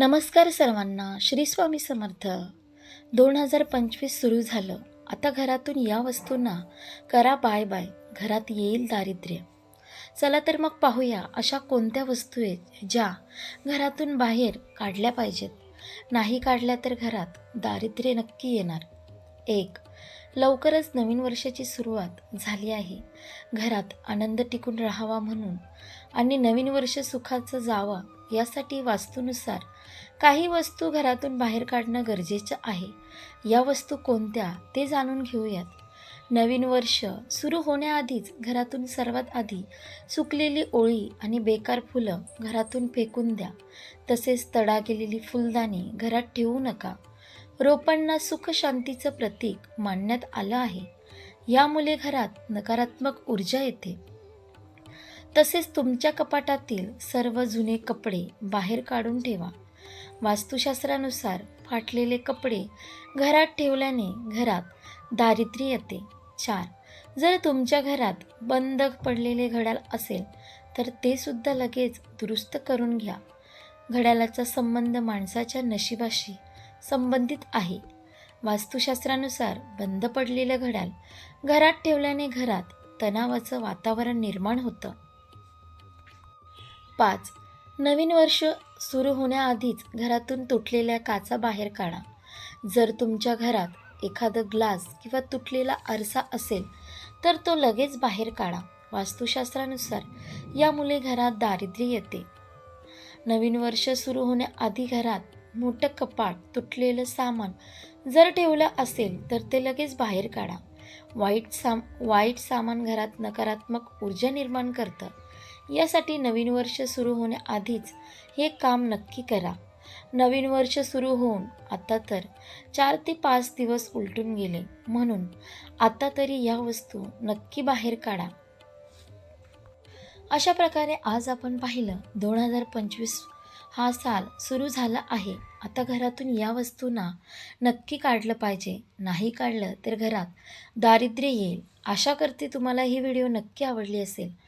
नमस्कार सर्वांना श्री स्वामी समर्थ. दोन हजार पंचवीस सुरू झालं. आता घरातून या वस्तूंना करा बाय बाय घरात येईल दारिद्र्य. चला तर मग पाहूया अशा कोणत्या वस्तू आहेत ज्या घरातून बाहेर काढल्या पाहिजेत. नाही काढल्या तर घरात दारिद्र्य नक्की येणार. एक लवकरच नवीन वर्षाची सुरुवात झाली आहे. घरात आनंद टिकून राहावा म्हणून आणि नवीन वर्ष सुखाचं जावं यासाठी वास्तूनुसार काही वस्तू घरातून बाहेर काढणं गरजेचं आहे. या वस्तू कोणत्या ते जाणून घेऊयात. नवीन वर्ष सुरू होण्याआधीच घरातून सर्वात आधी सुकलेली ओळी आणि बेकार फुलं घरातून फेकून द्या. तसेच तडा गेलेली फुलदाणी घरात ठेवू नका. रोपांना सुखशांतीचं प्रतीक मानण्यात आलं आहे. यामुळे घरात नकारात्मक ऊर्जा येते. तसेच तुमच्या कपाटातील सर्व जुने कपडे बाहेर काढून ठेवा. वास्तुशास्त्रानुसार फाटलेले कपडे घरात ठेवल्याने घरात दारिद्र्य येते. चार. जर तुमच्या घरात बंद पडलेले घड्याळ असेल तर ते सुद्धा लगेच दुरुस्त करून घ्या. घड्याळाचा संबंध माणसाच्या नशिबाशी संबंधित आहे. वास्तुशास्त्रानुसार बंद पडलेलं घड्याळ घरात ठेवल्याने घरात तणावाचं वातावरण निर्माण होतं. पाच. नवीन वर्ष सुरू होण्याआधीच घरातून तुटलेल्या काचा बाहेर काढा. जर तुमच्या घरात एखादं ग्लास किंवा तुटलेला आरसा असेल तर तो लगेच बाहेर काढा. वास्तुशास्त्रानुसार यामुळे घरात दारिद्र्य येते. नवीन वर्ष सुरू होण्याआधी घरात मोठं कपाट तुटलेलं सामान जर ठेवलं असेल तर ते लगेच बाहेर काढा. वाईट साम वाईट सामान घरात नकारात्मक ऊर्जा निर्माण करतं. यासाठी नवीन वर्ष सुरू होण्याआधीच हे काम नक्की करा. नवीन वर्ष सुरू होऊन आता तर चार ते पाच दिवस उलटून गेले. म्हणून आता तरी या वस्तू नक्की बाहेर काढा. अशा प्रकारे आज आपण पाहिलं दोन हजार पंचवीस हा साल सुरू झाला आहे. आता घरातून या वस्तूंना नक्की काढलं पाहिजे. नाही काढलं तर घरात दारिद्र्य येईल. आशा करते तुम्हाला ही व्हिडिओ नक्की आवडली असेल.